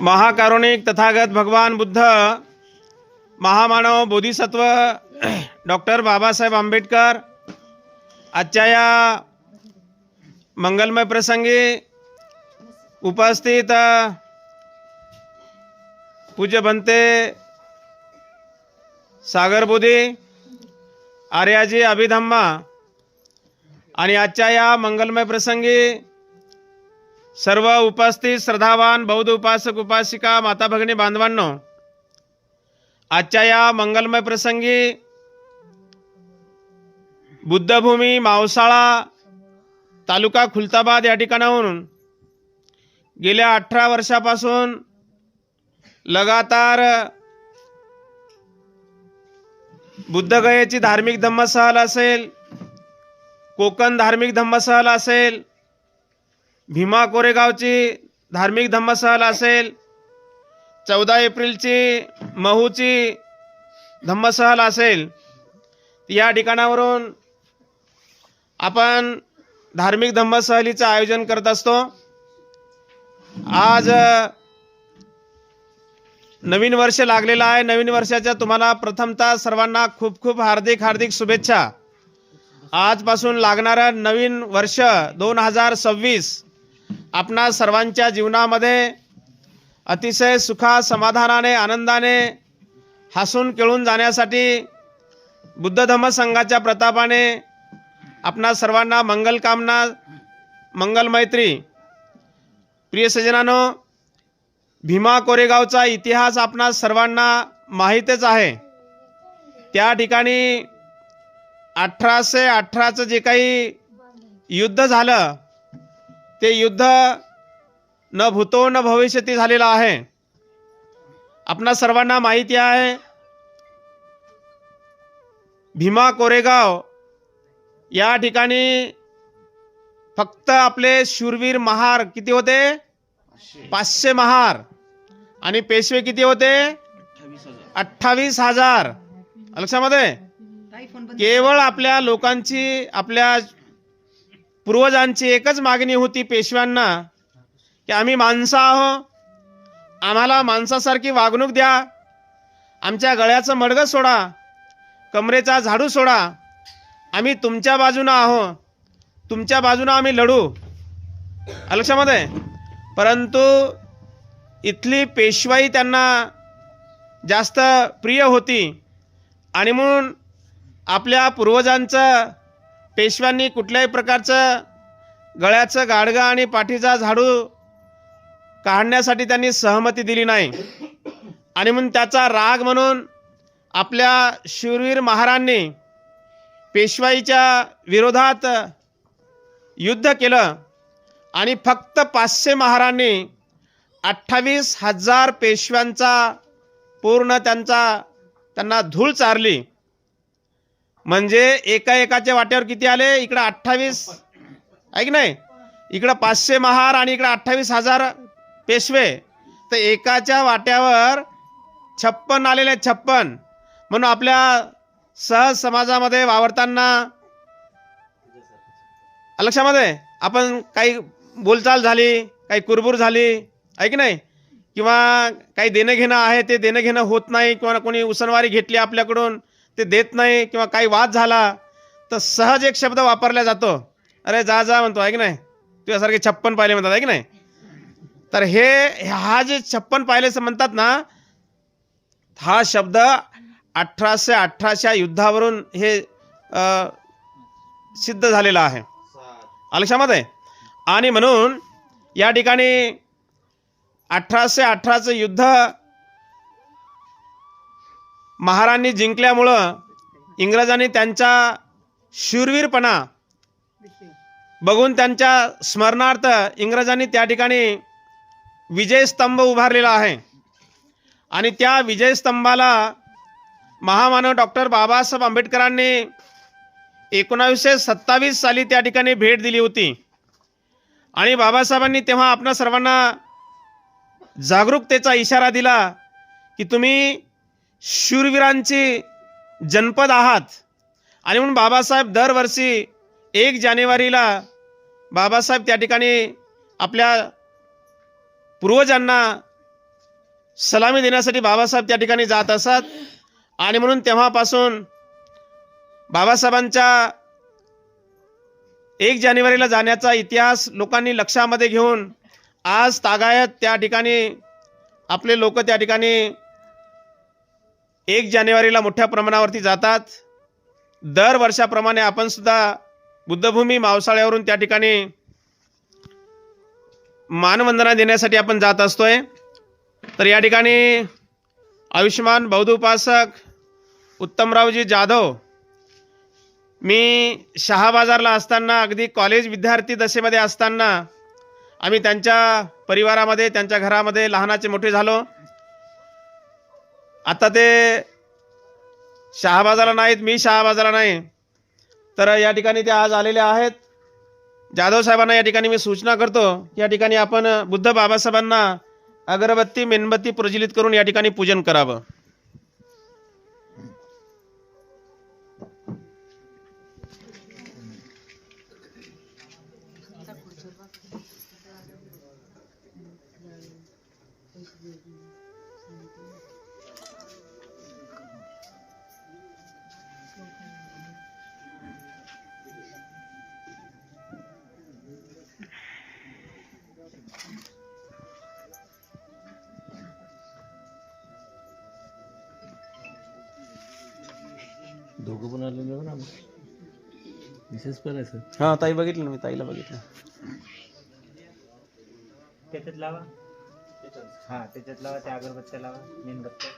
महाकारुणिक तथागत भगवान बुद्ध महामानव बोधिसत्व डॉक्टर बाबासाहेब आंबेडकर आजच्या या मंगलमय प्रसंगी उपस्थित पूज्य बनते सागरबुधी आर्याजी अभिधम्मा आणि आजच्या या मंगलमय प्रसंगी सर्व उपस्थित श्रद्धावान बौद्ध उपासक उपासिका माता भगिनी बांधवांनो आजच्या या मंगलमय प्रसंगी बुद्धभूमी मावसाळा तालुका खुलताबाद या ठिकाणाहून गेल्या अठरा वर्षापासून लगातार बुद्धगयेची धार्मिक धम्मसहल असेल कोकण धार्मिक धम्मसहल असेल भीमा कोरेगावची धार्मिक धम्मसहल असेल चौदा एप्रिलची महूची धम्मसहल असेल या ठिकाणावरून आपण धार्मिक धम्मसहलीचं आयोजन करत असतो. आज नवीन वर्ष लागलेलं आहे. नवीन वर्षाच्या तुम्हाला प्रथमतः सर्वांना खूप खूप हार्दिक हार्दिक शुभेच्छा. आजपासून लागणारं नवीन वर्ष दोन हजार सव्वीस आपणा सर्वांच्या जीवनामध्ये अतिशय सुखा समाधानाने आनंदाने हसून खेळून जाण्यासाठी बुद्ध धम्म संघाच्या प्रतापाने आपणा सर्वांना मंगलकामना मंगलमैत्री प्रिय सजनानो भीमा कोरेगावचा इतिहास आपणा सर्वांना माहीतच आहे. त्या ठिकाणी अठराशे अठराचं जे काही युद्ध झालं ते युद्ध न भूतो न भविष्यती झालेलं आहे. आपणा सर्वांना माहिती आहे भीमा कोरेगाव या ठिकाणी फक्त आपले शूरवीर महार किती होते? पाचशे महार. आणि पेशवे किती होते? अठ्ठावीस हजार. लक्षामध्ये केवळ आपल्या लोकांची आपल्या पूर्वजांची एकच मागणी होती पेशव्यांना की आम्ही माणसं आहो आम्हाला माणसासारखी वागणूक द्या आमच्या गळ्याचं मडगं सोडा कमरेचा झाडू सोडा आम्ही तुमच्या बाजूनं आहो तुमच्या बाजूनं आम्ही लढू. लक्षामध्ये? परंतु इथली पेशवाई त्यांना जास्त प्रिय होती आणि म्हणून आपल्या पूर्वजांचं पेशव्यांनी कुठल्याही प्रकारचं गळ्याचं गाडगं आणि पाठीचा झाडू काढण्यासाठी त्यांनी सहमती दिली नाही. आणि म्हणून त्याचा राग म्हणून आपल्या शूरवीर महारांनी पेशवाईच्या विरोधात युद्ध केलं आणि फक्त पाचशे महारांनी अठ्ठावीस हजार पेशव्यांचा पूर्ण त्यांचा त्यांना धूळ चारली. म्हणजे एका एकाच्या वाट्यावर किती आले? इकडं अठ्ठावीस. आहे की नाही? इकडं पाचशे महार आणि इकडं अठ्ठावीस हजार पेशवे. तर एकाच्या वाट्यावर छप्पन आलेले आहेत छप्पन. म्हणून आपल्या सहज समाजामध्ये वावरताना लक्षामध्ये? आपण काही बोलचाल झाली काही कुरबुर झाली आहे की नाही? किंवा काही देणं घेणं आहे ते देणं घेणं होत नाही किंवा कोणी उसनवारी घेतली आपल्याकडून ते देत नाही किंवा काही वाद झाला तर सहज एक शब्द वापरला जातो. अरे जा जा म्हणतो आहे की नाही. तुझ्यासारखे छप्पन पाहिले म्हणतात आहे की नाही. तर हे हा जे छप्पन पाहिलेचं म्हणतात ना हा शब्द अठराशे अठराच्या युद्धावरून हे सिद्ध झालेलं आहे. लक्षामध्ये आणि म्हणून या ठिकाणी अठराशे अठराचं युद्ध महाराणी जिंकल्यामुळं इंग्रजांनी त्यांचा शूरवीरपणा बघून त्यांच्या स्मरणार्थ इंग्रजांनी त्या ठिकाणी विजयस्तंभ उभारलेला आहे. आणि त्या विजयस्तंभाला महामानव डॉक्टर बाबासाहेब आंबेडकरांनी एकोणावीसशे सत्तावीस साली त्या ठिकाणी भेट दिली होती. आणि बाबासाहेबांनी तेव्हा आपणा सर्वांना जागरूकतेचा इशारा दिला की तुम्ही शूरवीरांची जनपद आहात. आणि म्हणून बाबासाहेब दरवर्षी एक जानेवारीला बाबासाहेब त्या ठिकाणी आपल्या पूर्वजांना सलामी देण्यासाठी बाबासाहेब त्या ठिकाणी जात असत. आणि म्हणून तेव्हापासून बाबासाहेबांच्या एक जानेवारीला जाण्याचा इतिहास लोकांनी लक्षामध्ये घेऊन आज तागायत त्या ठिकाणी आपले लोक त्या ठिकाणी एक जानेवारीला मोठ्या प्रमाणावरती जातात. दर वर्षाप्रमाणे आपण सुद्धा बुद्धभूमी मावसाळ्यावरून त्या ठिकाणी मानवंदना देण्यासाठी आपण जात असतोय. तर या ठिकाणी आयुष्यमान बौद्ध उपासक उत्तमरावजी जाधव मी शहाबाजारला असताना अगदी कॉलेज विद्यार्थी दशेमध्ये असताना आम्ही त्यांच्या परिवारामध्ये त्यांच्या घरामध्ये लहानाचे मोठे झालो. आता ते शहाबाजाला नाहीत मी शहाबाजाला नाही. तर या ठिकाणी ते आज आलेले आहेत. जाधव साहेबांना या ठिकाणी मी सूचना करतो या ठिकाणी आपण बुद्ध बाबासाहेबांना अगरबत्ती मेणबत्ती प्रज्वलित करून या ठिकाणी पूजन करावं. दोघं पण आलेले ना मिसेस पण आहे सर हां ताई बघितलं ना मी ताईला बघितलं. त्याच्यात लावा. हा त्याच्यात लावा त्या अगरबत्त्या लावा मेणबत्त्या.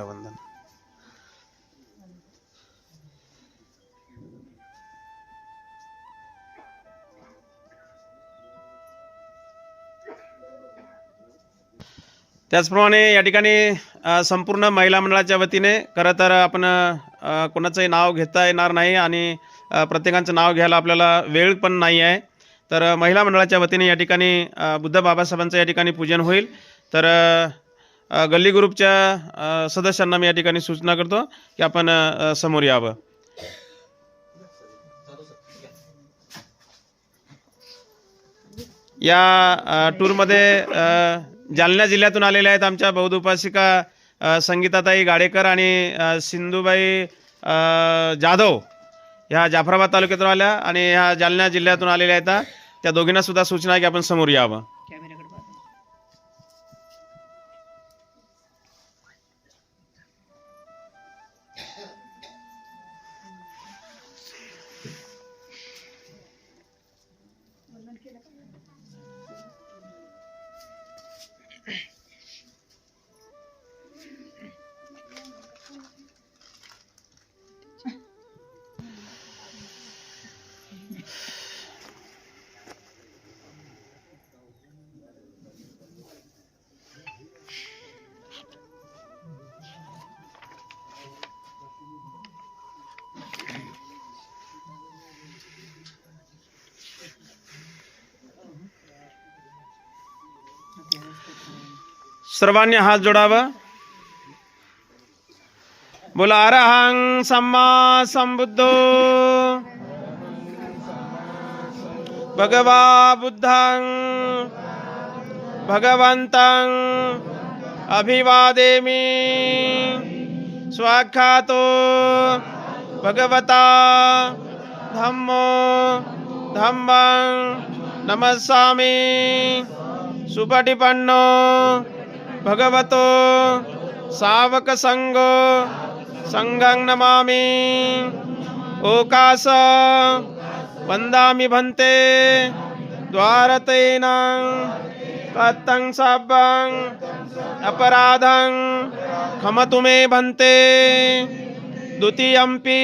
वंदन त्याचप्रमाणे या ठिकाणी संपूर्ण महिला मंडळाच्या वतीने खरं तर आपण कोणाचंही नाव घेता येणार नाही आणि प्रत्येकाचं नाव घ्यायला आपल्याला वेळ पण नाही आहे. तर महिला मंडळाच्या वतीने या ठिकाणी बुद्ध बाबासाहेबांचं या ठिकाणी पूजन होईल. तर गल्ली ग्रुपच्या सदस्यांना मी या ठिकाणी सूचना करतो की आपण समोर यावं. या टूरमध्ये जालना जिल्ह्यातून आलेल्या आहेत आमच्या बौद्ध उपासिका संगीताताई गाडेकर आणि सिंधुबाई जाधव ह्या जाफराबाद तालुक्यातून आल्या आणि ह्या जालना जिल्ह्यातून आलेल्या आहेत. त्या दोघींनासुद्धा सूचना आहे की आपण समोर यावं. सर्वांनी हात जोडावा. बोला अरहं सम्मा संबुद्धो भगवा बुद्धं। भगवन्तं। अभिवादेमि। स्वाख्यातो। भगवता। धम्मो। धम्मं। नमस्सामि। सुपटिपन्नो भगवतो सावकसङ्गो सङ्गं नमामि। ओकास वन्दामि भन्ते द्वारतेन कत्तं सब्बं अपराधं खमतु मे भन्ते। द्वितीयम्पि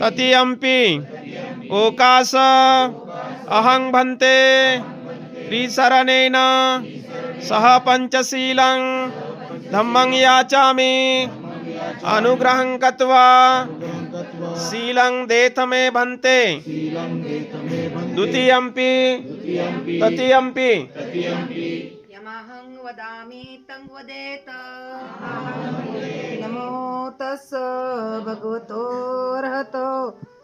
तृतीयम्पि ओकास अहं भन्ते। त्रिशरणेन सह पञ्चशीलं। धम्मं याचामि। अनुग्रहं कृत्वा शीलं देथ मे भन्ते द्वितीयम्पि तृतीयम्पि यमहं वदामि तं वदेत। नमो तस् भगवतो अर्हतो।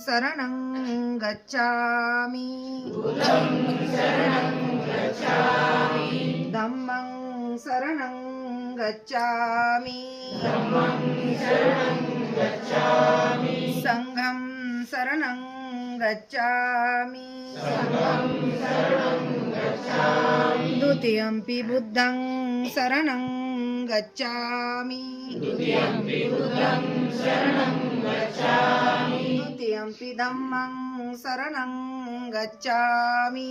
शरणं गच्छामि। धम्मं शरणं गच्छामि। सङ्घं शरणं गच्छामि। द्वितीयम्पि बुद्धं शरणं गच्छामि। द्वितीयम्पि धम्मं शरणं गच्छामि।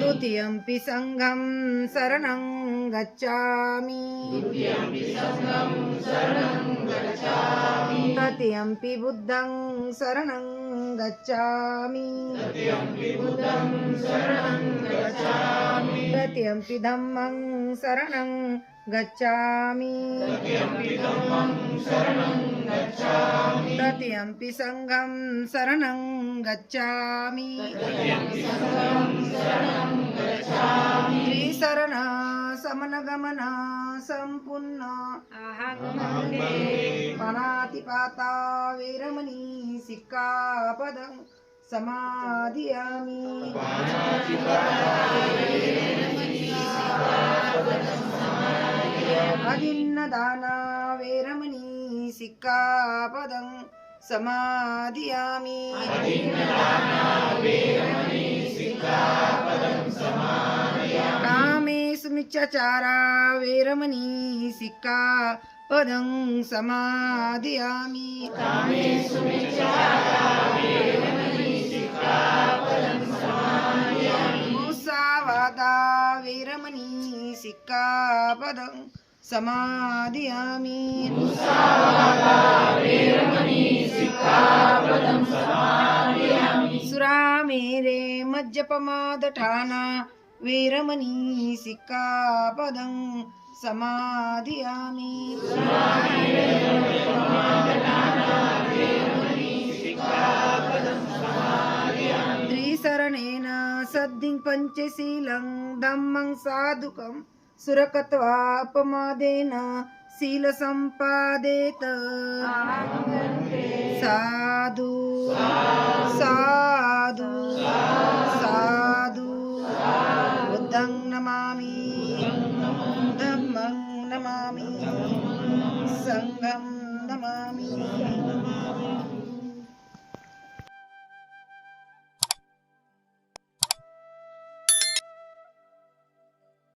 द्वितीयम्पि सङ्घं शरणं गच्छामि। तृतीयम्पि बुद्धं शरणं गच्छामि। तृतीयम्पि धम्मं शरणं गच्छामि। तृतीयम्पि सङ्घं शरणं गच्छामि। त्रिशरण समनगमन सम्पूर्ण पणातिपाता वेरमणि सिक्कापदं समाधियामि। अदिन्नदाना वेरमणि सिक्कापदं समाधियामि। कामेषु मिच्छचारा वेरमणि सिक्कापदं समाधियामि। मुसावादा वेरमणि सिक्कापदं समाधियामि। सुरामेरे मज्जपमादठाना वीरमणि सिक्कापदं समाधियामि। त्रिशरणेन सद्धिं पञ्चशीलं धम्मं साधुकम्। सुरकत्वापमादेन शीलसम्पादेत साधु साधु साधु। बुद्धं नमामि धम्मं नमामि। सङ्गं